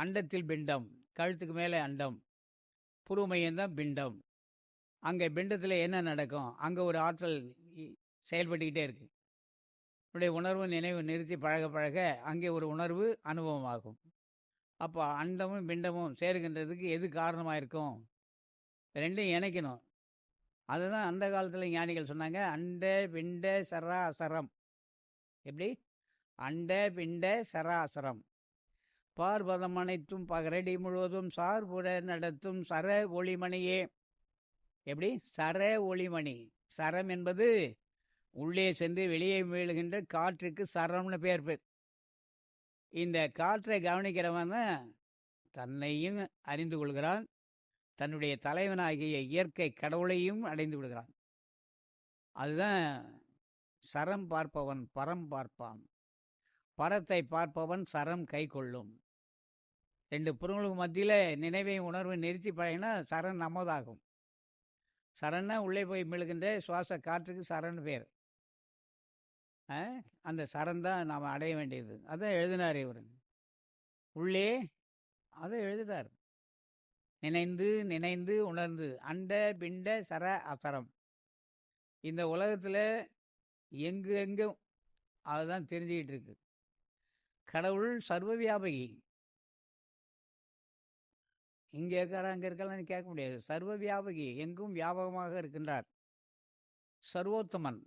அண்டத்தில் பிண்டம். கழுத்துக்கு மேலே அண்டம். புருமையம் பிண்டம். அங்கே பிண்டத்தில் என்ன நடக்கும்? அங்கே ஒரு ஆற்றல் செயல்பட்டுக்கிட்டே இருக்கு. உடைய உணர்வு நினைவு நிறுத்தி பழக பழக அங்கே ஒரு உணர்வு அனுபவமாகும் அப்போ அண்டமும் பிண்டமும் சேருகின்றதுக்கு எது காரணமாக இருக்கும்? ரெண்டையும் இணைக்கணும். அதுதான் அந்த காலத்தில் ஞானிகள் சொன்னாங்க அண்ட பிண்ட சராசரம். எப்படி? அண்ட பிண்ட சராசரம். பார்வதம் அனைத்தும் பகரடி முழுவதும் சார்புர நடத்தும் சர ஒளிமணியே. எப்படி? சர ஒளிமணி. சரம் என்பது உள்ளே சென்று வெளியே மீழுகின்ற காற்றுக்கு சரம்னு பேர் பேர் இந்த காற்றை கவனிக்கிறவன் தான் தன்னையும் அறிந்து கொள்கிறான். தன்னுடைய தலைவனாகிய இயற்கை கடவுளையும் அடைந்து விடுகிறான். அதுதான் சரம் பார்ப்பவன் பரம் பார்ப்பான். பரத்தை பார்ப்பவன் சரம் கை கொள்ளும். ரெண்டு புறங்களுக்கு மத்தியில் நினைவையும் உணர்வு நிறுத்தி பழகினா சரண் நமதாகும். சரண்னா உள்ளே போய் மிழுகின்ற சுவாச காற்றுக்கு சரண் பேர். ஆ? அந்த சரண் தான் நாம் அடைய வேண்டியது. அதான் எழுதினார் இவர். உள்ளே அதை எழுதினார். நினைந்து நினைந்து உணர்ந்து. அண்ட பிண்ட சர அசரம். இந்த உலகத்தில் எங்கு எங்கும் அதுதான் தெரிஞ்சுக்கிட்டு இருக்கு. கடவுள் சர்வ வியாபகி. இங்கே இருக்காரா அங்கே இருக்கலாம் கேட்க முடியாது. சர்வ வியாபகி எங்கும் வியாபகமாக இருக்கின்றார். சர்வோத்தமன்.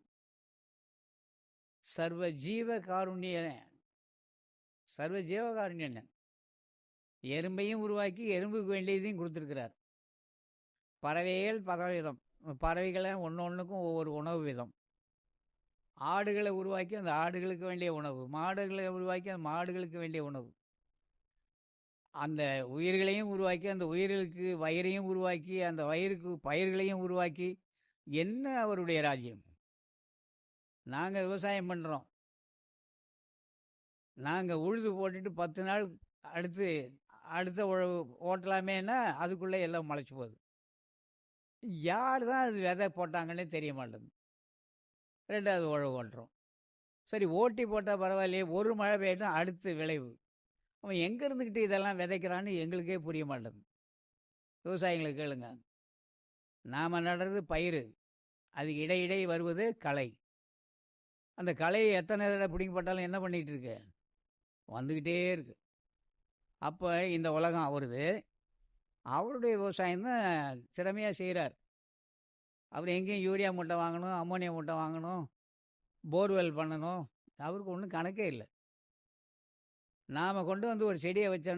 சர்வ ஜீவ சர்வ ஜீவ காருண்யன். எறும்பையும் உருவாக்கி எறும்புக்கு வேண்டியதையும் கொடுத்துருக்கிறார். பறவைகள் பதவிதம் பறவைகளை ஒன்று ஒன்றுக்கும் ஒவ்வொரு உணவு விதம். ஆடுகளை உருவாக்கி அந்த ஆடுகளுக்கு வேண்டிய உணவு. மாடுகளை உருவாக்கி அந்த மாடுகளுக்கு வேண்டிய உணவு. அந்த உயிர்களையும் உருவாக்கி அந்த உயிர்களுக்கு வயிறையும் உருவாக்கி அந்த வயிறுக்கு பயிர்களையும் உருவாக்கி என்ன அவருடைய ராஜ்யம்? நாங்கள் விவசாயம் பண்ணுறோம் நாங்கள் உழுது போட்டுட்டு பத்து நாள் அடுத்து அடுத்த உழவு ஓட்டலாமேன்னா அதுக்குள்ளே எல்லாம் முளைச்சி போகுது. யார் தான் அது விதை போட்டாங்கன்னே தெரிய மாட்டேங்குது. ரெண்டாவது உழவு ஓட்டுறோம். சரி ஓட்டி போட்டால் பரவாயில்லையே ஒரு மழை பெய்யட்டும் அடுத்து விளைவு. அவன் எங்கே இருந்துக்கிட்டு இதெல்லாம் விதைக்கிறான்னு எங்களுக்கே புரிய மாட்டேங்குது. விவசாயிகளை கேளுங்க. நாம் நடுறது பயிர் அது இடையிடை வருவது களை. அந்த களையை எத்தனை தடவை பிடிக்கப்பட்டாலும் என்ன பண்ணிகிட்டு இருக்கு வந்துக்கிட்டே இருக்கு. அப்போ இந்த உலகம் அவருது. அவருடைய விவசாயம் தான் திறமையாக செய்கிறார் அவர் எங்கேயும் யூரியா மூட்டை வாங்கணும் அம்மோனியா மூட்டை வாங்கணும் போர்வெல் பண்ணணும். அவருக்கு ஒன்றும் கணக்கே இல்லை. நாம் கொண்டு வந்து ஒரு செடியை வச்சோம்